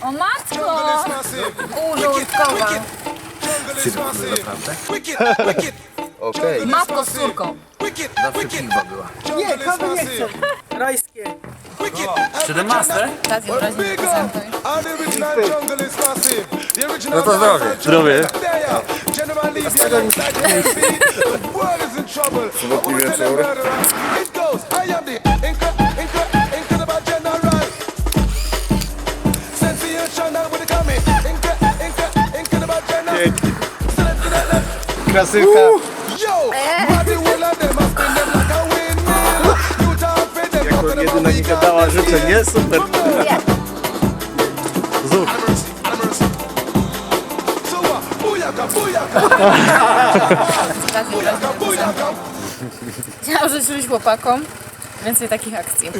O matko! Użółtkowa. Cyrkuły, naprawdę? Okej. Matko z córką. Zawsze piwa była. Nie, kawy nie chcę. Rajskie. 17? Tazi obraźnie prezentuj. No to zdrowie. Zdrowie. Sobotni wieczór. Klasylka. Jako jedyna mi gadała życzenie, super. Tazi obraźnie prezentuj. Chciałam życzyć chłopakom. Więcej takich akcji.